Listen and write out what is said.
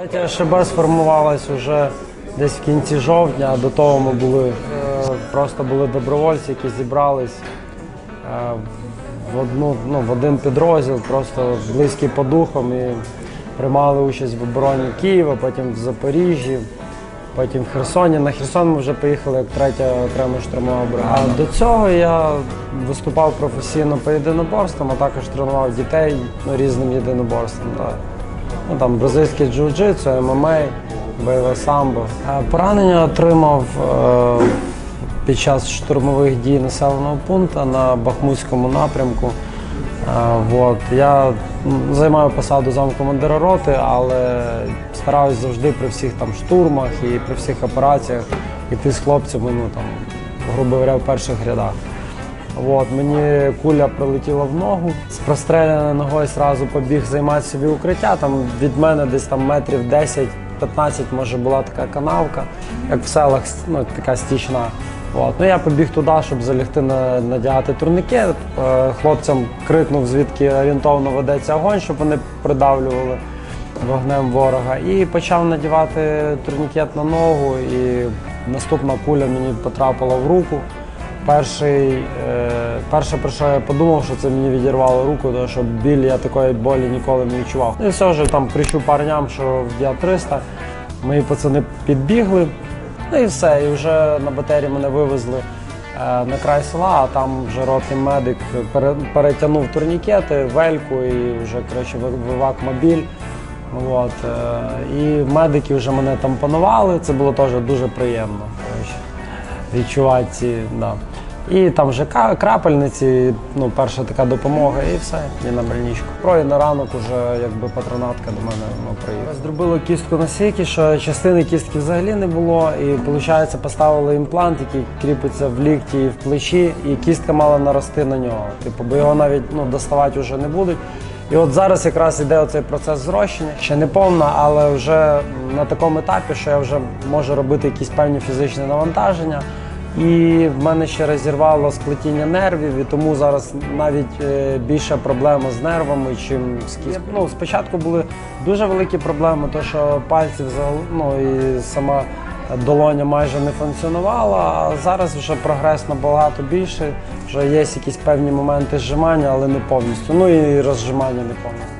Третя ШБ сформувалась вже десь в кінці жовтня. а До того ми були е, просто були добровольці, які зібрались е, в одну ну, в один підрозділ, просто близькі по духам і приймали участь в обороні Києва, потім в Запоріжжі, потім в Херсоні. На Херсон ми вже поїхали як третя окрема штурмова бригада. До цього я виступав професійно по єдиноборствам, а також тренував дітей ну, різним єдиноборствам. Так. Ну, там бразильське джиу-джитсу, ММА, бойове самбо. Е, Поранення отримав е, під час штурмових дій населеного пункту на Бахмутському напрямку. Е. Я займаю посаду замкомандира роти, але стараюсь завжди при всіх там штурмах і при всіх операціях іти з хлопцями, ну там, грубо говоря, в перших рядах. От, мені куля прилетіла в ногу. З простреленою ногою одразу побіг займати собі укриття. Там від мене десь там метрів 10-15 може була така канавка, як в селах ну, така стічна. От. Ну, я побіг туди, щоб залягти на, надягати турнікет. Е, Хлопцям крикнув, звідки орієнтовно ведеться огонь, щоб вони придавлювали вогнем ворога. І почав надівати турнікет на ногу, і наступна куля мені потрапила в руку. Перший, е, перше, про що я подумав, що це мені відірвало руку, тому що біль я такої болі ніколи не відчував. Ну І все вже там кричу парням, що я 300. Мої пацани підбігли. Ну і все. І вже на батарії мене вивезли е, на край села, а там вже ротний медик пере- перетягнув турнікети, вельку і вже коротше, ви- вивак мобіль. От, е, і медики вже мене там панували, це було теж дуже приємно. відчувати ці. Да. І там вже крапельниці, ну, перша така допомога, і все, і на больничку. Про і на ранок уже якби патронатка до мене ну, приїхала. Зробили кістку на сіки, що частини кістки взагалі не було. І виходить, поставили імплант, який кріпиться в лікті і в плечі, і кістка мала нарости на нього. Типу, бо його навіть ну, доставати вже не будуть. І от зараз якраз іде оцей процес зрощення. Ще не повна, але вже на такому етапі, що я вже можу робити якісь певні фізичні навантаження. І в мене ще розірвало сплетіння нервів, і тому зараз навіть е, більше проблема з нервами, чим з кісткою. Ну, спочатку були дуже великі проблеми, то що пальці взагалі, ну і сама долоня майже не функціонувала, а зараз вже прогрес набагато більше. Вже є якісь певні моменти зжимання, але не повністю. Ну і розжимання не повністю.